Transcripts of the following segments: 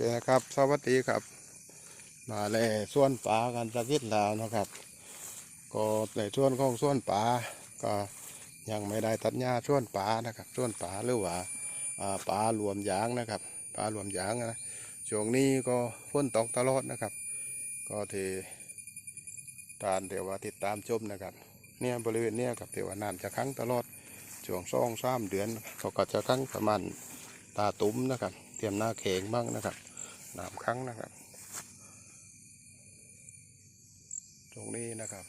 เคนะครับสวัสดีครับ มาแล่ส่วนป่ากันสักนิดแล้วนะครับ ก็ในส่วนของส่วนป่าก็ยังไม่ได้ตัดหญ้าส่วนป่านะครับส่วนป่าหรือว่าป่ารวมยางนะครับป่ารวมยางนะช่วงนี้ก็ฝนตกตลอดนะครับ ก็ที่ตามเดี๋ยวว่าติดตามชมนะครับ เนี่ยบริเวณเนี้ยกับเดี๋ยวว่าน้ำจะค้งตลอดช่วงสองสามเดือนเขาก็จะค้งประมาณตาตุ้มนะครับ เตรียมหน้าเข่งบ้างนะครับ น้ำค้างนะครับ ตรงนี้นะครับ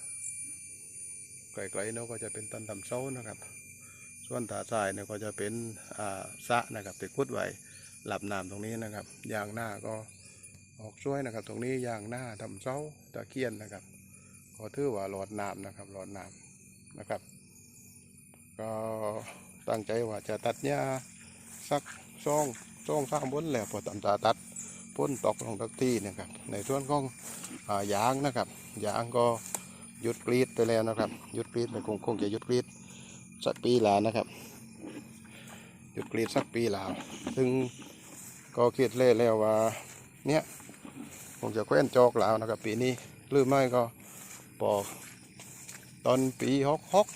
ไกลๆเนาะก็จะเป็นต้นทำเสานะครับ ส่วนตาทรายเนี่ยก็จะเป็นอ่าสะนะครับติดคุดไว้หลับน้ำตรงนี้นะครับยางหน้าก็ออกช่วยนะครับ ตรงนี้ยางหน้าทำเสาตะเคียนนะครับก็ถือว่าหลอดน้ำนะครับหลอดน้ำนะครับ ก็ตั้งใจว่าจะตัดหญ้าสักช่องช่องสร้างบนแล้วพอตำตาตัด พ้นตกลงทักที่นะครับ ในส่วนของอายางนะครับยางก็หยุดกรีดไปแล้วนะครับหยุดกรีดไปคงคงจะหยุดกรีดสักปีแล้วนะครับหยุดกรีดสักปีแล้วซึ่งก็คิดเล่แล้วว่าเนี่ยคงจะแคว้นจอกแล้วนะครับ ปีนี้หรือไม่ก็ปอกตอนปีหกหก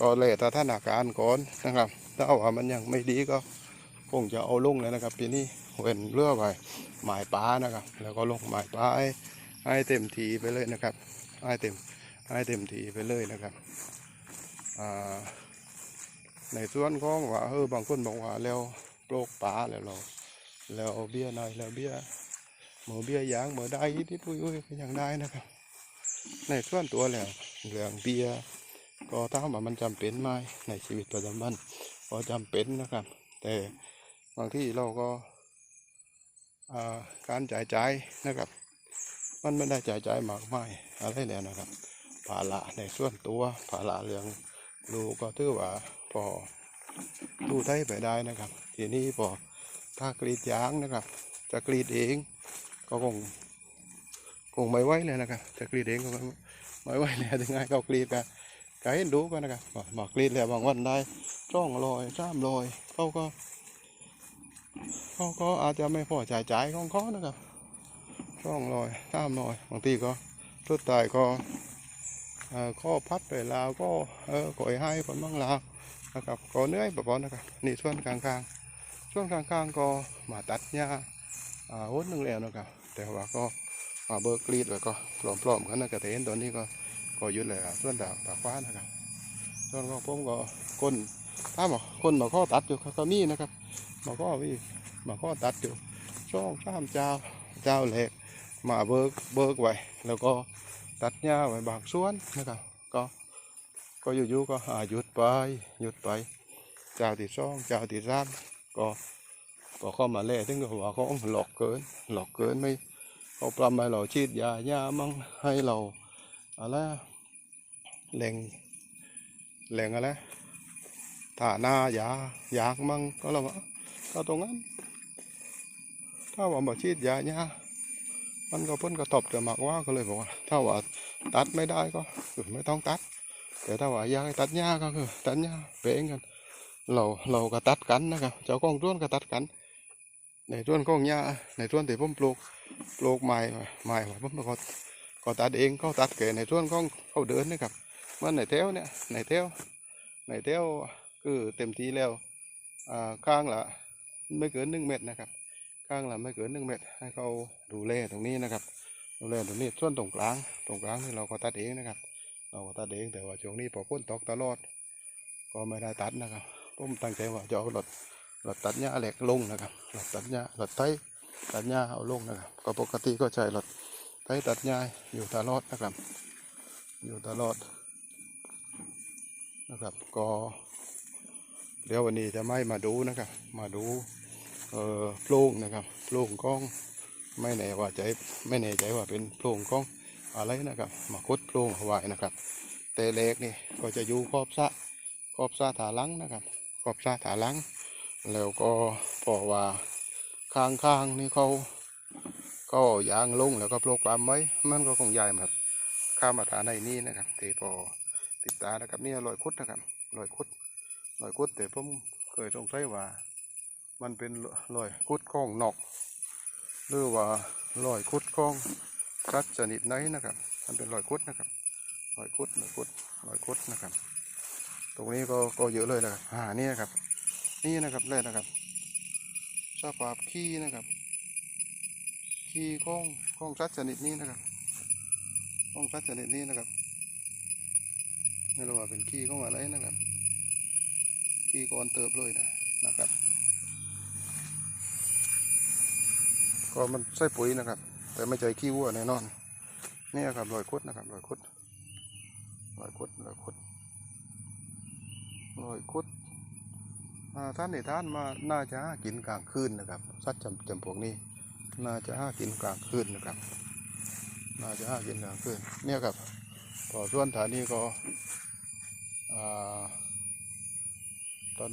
ก็เลยสถานการก่อนนะครับ ถ้าว่ามันยังไม่ดีก็คงจะเอาลงเลยนะครับปีนี้ เว้นเรือไปหมายปลานะครับ แล้วก็ลงหมายปลาให้ให้เต็มทีไปเลยนะครับให้เต็มให้เต็มทีไปเลยนะครับในส่วนของว่าเออบางคนบอกว่าแล้วโรคปลาแล้วเราแล้วเบี้ยหน่อยแล้วเบี้ยหมูเบี้ยยางหมูได้ที่ตุ้ยอุ้ยก็ยังได้นะครับ ในส่วนตัวแล้วเรื่องเบี้ยก็ถ้าว่ามันจำเป็นไหมในชีวิตประจำวันก็จำเป็นนะครับ แต่บางที่เราก็ การจ่ายจ่ายนะครับ มันไม่ได้จ่ายจ่ายมากมายอะไรแล้วนะครับภาระในส่วนตัวภาระเรื่องลูกก็ถือว่าพอดูได้ไปได้นะครับ ทีนี้พอถ้ากรีดยางนะครับ จะกรีดเองก็คงคงไม่ไหวเลยนะครับจะกรีดเองก็ไม่ไหวแล้วถึงไงก็กรีดกันก็เห็นดูกันนะครับบอกบอกกรีดแล้วบางวันได้จ้องลอยจ้ามลอยเขาก็ เขาก็อาจจะไม่พอจ่ายจ่ายของเขานะครับจ้องลอยจ้ามลอยบางทีก็สุดท้ายก็ข้อพัดไปลาวก็เออก่อยให้คนบ้างลาวนะครับก็เนื่อยแบบนั้นนะครับนี่ส่วนกลางๆส่วนกลางๆก็มาตัดหญ้าอ่าวนหนึ่งแล้วนะครับ แต่ว่าก็มาเบิกกรีดแล้วก็ปลอมๆกันนะกระเทนตัวนี้ก็ก็ยุดเลยครับส่วนดาวตากฟ้านะครับส่วนของผมก็คนถ้าบอกคนมาข้อตัดอยู่ก็มีนะครับมาข้อวิ มาข้อตัดอยู่ช่องสามเจ้าเจ้าเล็กมาเบิกเบิกไว้แล้วก็ตัดหญ้าไว้บางส่วนนะครับ ก็ก็อยู่ๆก็อ่าหยุดไปหยุดไป เจ้าที่สองเจ้าที่สามก็ก็เข้ามาเล่ถึงกับว่าเขาหลอกเกิน หลอกเกินไม่เขาปรำให้เราฉีดยาหญ้ามั่งให้เราอะไรแหล่งแหล่งอะไรฐานายายากมั่งก็เราว่าก็ตรงนั้น ถ้าว่าบ่ฉีดยาเนี่ยมันก็เพ้นกระทบจะมากว่าก็เลยบอกว่า ถ้าว่าตัดไม่ได้ก็ไม่ต้องตัด แต่ถ้าว่าอยากตัดหญ้าก็คือ ตัดหญ้าเป้งกัน เราเราก็ตัดกันนะครับเจ้าของต้นก็ตัดกัน ในต้นของหญ้าในต้นที่ผมปลูกปลูกไม้ไม้ผมก็ก็ตัดเองเขาตัดเกในส่วนของเขาเดินนะครับมันในแถวเนี่ยในแถวในแถวคือเต็มทีแล้วอ่าข้างละไม่เกินหนึ่งเมตรนะครับ ข้างละไม่เกินหนึ่งเมตร ให้เขาดูแลตรงนี้นะครับ ดูแลตรงนี้ส่วนตรงกลาง ตรงกลางนี่เราก็ตัดเองนะครับ เราก็ตัดเองแต่ว่าช่วงนี้พอพ้นตกตลอด ก็ไม่ได้ตัดนะครับผมตั้งใจว่าจะเอารถรถตัดหญ้าเหล็กลงนะครับรถตัดหญ้ารถไถตัดหญ้าเอาลงนะครับ ก็ปกติก็ใช้รถไถตัดหญ้าอยู่ตลอดนะครับ อยู่ตลอดนะครับ ก็เดี๋ยววันนี้จะไม่มาดูนะครับ มาดู เอ่อโพรงนะครับโพรงกล้องไม่แน่ว่าใจไม่แน่ใจว่าเป็นโพรงกล้องอะไรนะครับมาคดโพรงเอาไว้นะครับ แต่เล็กนี่ก็จะอยู่ขอบสระขอบสะถาลังนะครับขอบสะถาลัง แล้วก็พอว่าข้างๆนี่เขาก็ยางลงแล้วก็โปรแกรมไว้มันก็คงใหญ่มาข้ามมาฐานในนี้นะครับเทพอติดตานะครับนี่รอยคุดนะครับรอยคุดรอยคุดแต่ผมเคยสงสัยว่า มันเป็นรอยคุดของนอก หรือว่ารอยคุดของสัตว์ชนิดไหนนะครับ มันเป็นรอยคุดนะครับรอยคุดรอยคุดรอยคุดนะครับ ตรงนี้ก็ก็เยอะเลยนะครับอ่านี่นะครับ นี่นะครับแรกนะครับสภาพขี้นะครับขี้ของของสัตว์ชนิดนี้นะครับของสัตว์ชนิดนี้นะครับไม่รู้ว่าเป็นขี้ของอะไรนะครับขี้ก้อนเติบเลยนะนะครับ ก็มันใส่ปุ๋ยนะครับ แต่ไม่ใช่ขี้วัวแน่นอนนี่ครับรอยคดนะครับรอยคดรอยคดรอยคดรอยคดท่านในท่านมาน่าจะหากินกลางคืนนะครับสัตว์จำจำพวกนี้ น่าจะหากินกลางคืนนะครับ น่าจะหากินกลางคืนเนี่ยครับพอส่วนฐานนี้ก็อ่า ตอน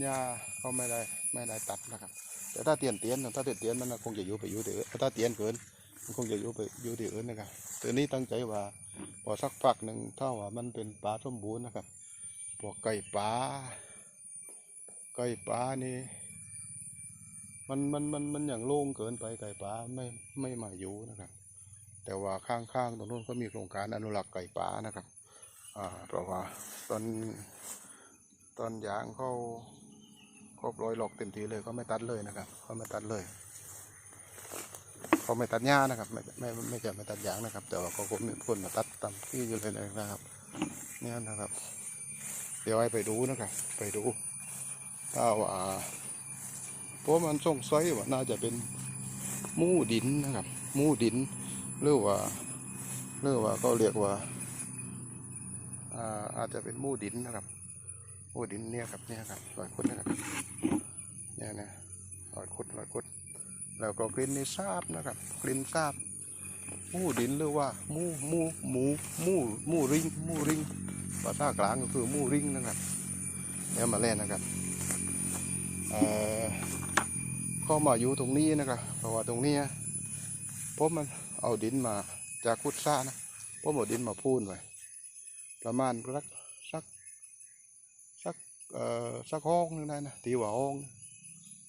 หญ้าก็ไม่ได้ไม่ได้ตัดนะครับ แต่ถ้าเตียนเตียนถ้าเตียนเตียนมันคงจะอยู่ไปอยู่ที่อื่นถ้าเตียนเกินมันคงจะอยู่ไปอยู่ที่อื่นนะครับแต่นี้ตั้งใจว่าพอสักพักหนึ่งถ้าว่ามันเป็นป่าสมบูรณ์นะครับพวกไก่ป่าไก่ป่านี่มันมันมันมันอย่างโล่งเกินไปไก่ป่าไม่ไม่มาอยู่นะครับ แต่ว่าข้างๆตรงนู้นก็มีโครงการอนุรักษ์ไก่ป่านะครับ อ่าเพราะว่าตอน ตอนยางเขาครบร้อยหลอกเต็มทีเลยก็ไม่ตัดเลยนะครับเขาไม่ตัดเลยเขาไม่ตัดหญ้านะครับ ไม่ไม่ไม่จะไม่ตัดยางนะครับ แต่ว่าเขาก็มีคนมาตัดตามที่อยู่เลยนะครับ เนี่ยนะครับ เดี๋ยวไปดูนะครับ ไปดูถ้าว่าเพราะมันสงสัยว่าน่าจะเป็นมูดินนะครับ มูดินหรือว่าหรือว่าก็เรียกว่าอาจจะเป็นมูดินนะครับ โอ้ดินเนี่ยครับเนี่ยครับรอยคุดนะครับเนี่ยนะรอยคุดรอยคุดแล้วก็กลิ่นนี่ทราบนะครับ กลิ่นทราบมูดินหรือว่ามูมูหมูมูมูริงมูริงภาษากลางก็คือมูริงนะครับเนี่ยมาเล่นนะครับเอ่อก็มาอยู่ตรงนี้นะครับเพราะว่าตรงนี้ผมมันเอาดินมาจากคุดซ่านะผมเอาดินมาพูนไว้ประมาณสักสัก สักห้องหนึงได้นะตีว่าห้อง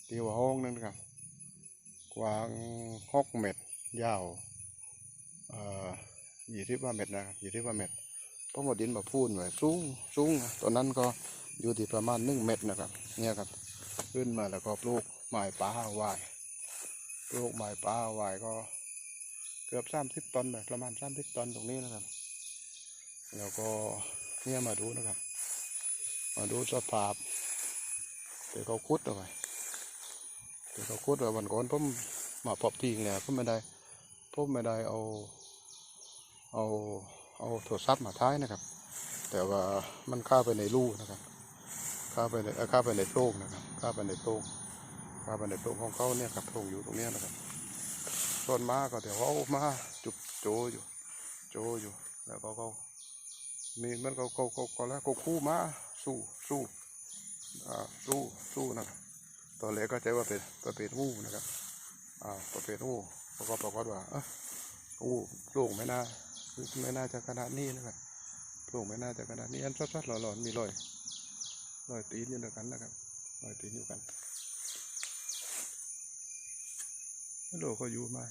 ตีว่าห้องนึงนะครับกว้างหกเมตร ยาวเอ่อยี่สิบว่าเมตรนะครับยี่สิบว่าเมตรพราะว่าดินมาพูนไว้สูงสูงตอนนั้นก็อยู่ที่ประมาณหนึ่งเมตรนะครับ เนี่ยครับ ขึ้นมาแล้วก็ปลูกไม้ป่าไว้ปลูกไม้ป่าไว้ก็เกือบสามสิบต้นนะประมาณสามสิบต้นตรงนี้นะครับ แล้วก็เนี่ยมาดูนะครับ มาดูสภาพเดี๋ยวเขาคุดเอาไว้เดี๋ยวเขาคุดเอาวันก่อนผมมาพบทิ้งแล้วผมไม่ได้ผมไม่ได้เอาเอาเอาโทรศัพท์มาท้ายนะครับ แต่ว่ามันเข้าไปในรูนะครับเข้าไปในเอ่อเข้าไปในโพรงนะครับเข้าไปในโพรงเข้าไปในโพรงของเขาเนี่ยครับโพรงอยู่ตรงเนี้ยนะครับต้นมาก็เดี๋ยวเขามาจุบโจอยู่ โจอยู่แล้วก็เขามีมันก็ก็ก็ก็แล้วก็คู่มา สู้สู้อ่าสู้สู้นะครับตอนแรกก็ใจว่าเป็นประเภทวู้นะครับอ่าประเภทวู้แล้วก็ปรากฏว่าเออวู้ลูกไม่น่าไม่น่าจะขนาดนี้นะครับลูกไม่น่าจะขนาดนี้อันซัดๆหล่อๆมีรอยรอยตีนอยู่ด้วยกันนะครับรอยตีนอยู่กันแล้วลูกก็อยู่มา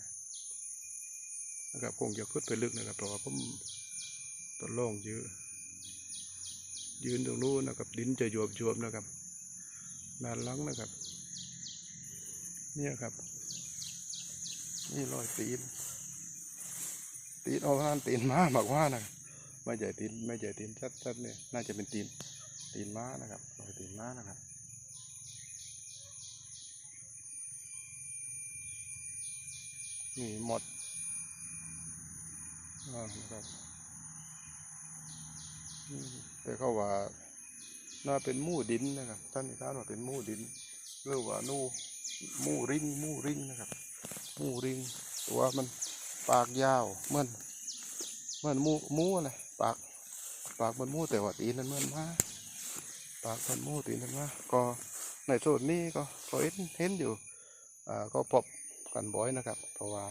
นะครับคงจะขึ้นไปลึกนะครับเพราะว่าผมต้นโล่งเยอะ ยืนตรงนู้นนะครับ ดินจะยวบยวบๆนะครับด้านหลังนะครับ เนี่ยครับ นี่รอยตีน ตีนเอาผ่านตีนม้าบอกว่านะไม่ใช่ตีนไม่ใช่ตีนชัดๆเนี่ยน่าจะเป็นตีนตีนม้านะครับรอยตีนม้านะครับนี่หมดอ่านะครับอืม แต่เขาว่าน่าเป็นมู่ดินนะครับ ท่านนิทานว่าเป็นมู่ดินหรือว่านูหมู่ริงมู่ริงนะครับ มู่ริงตัวมันปากยาวเหมือนเหมือนมูหมูอะไรปากปากมันมูแต่ว่าตีนนั้นเหมือนมาปากมันมูตีนนั้นมาก็ในส่วนนี้ก็ก็เห็นเห็นอยู่อ่าก็พบกันบ่อยนะครับ เพราะว่า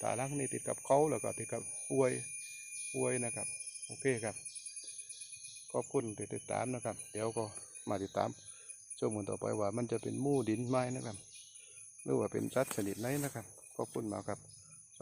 ตาลังนี่ติดกับเขาแล้วก็ติดกับอวยอวยนะครับ โอเคครับ อบคุณที่ติดตามนะครับ เดี๋ยวก็มาติดตามชมกันต่อไปว่ามันจะเป็นมู่ดินไม้นะครับ หรือว่าเป็นสัตว์ชนิดไหนนะครับขอบคุณมากครับ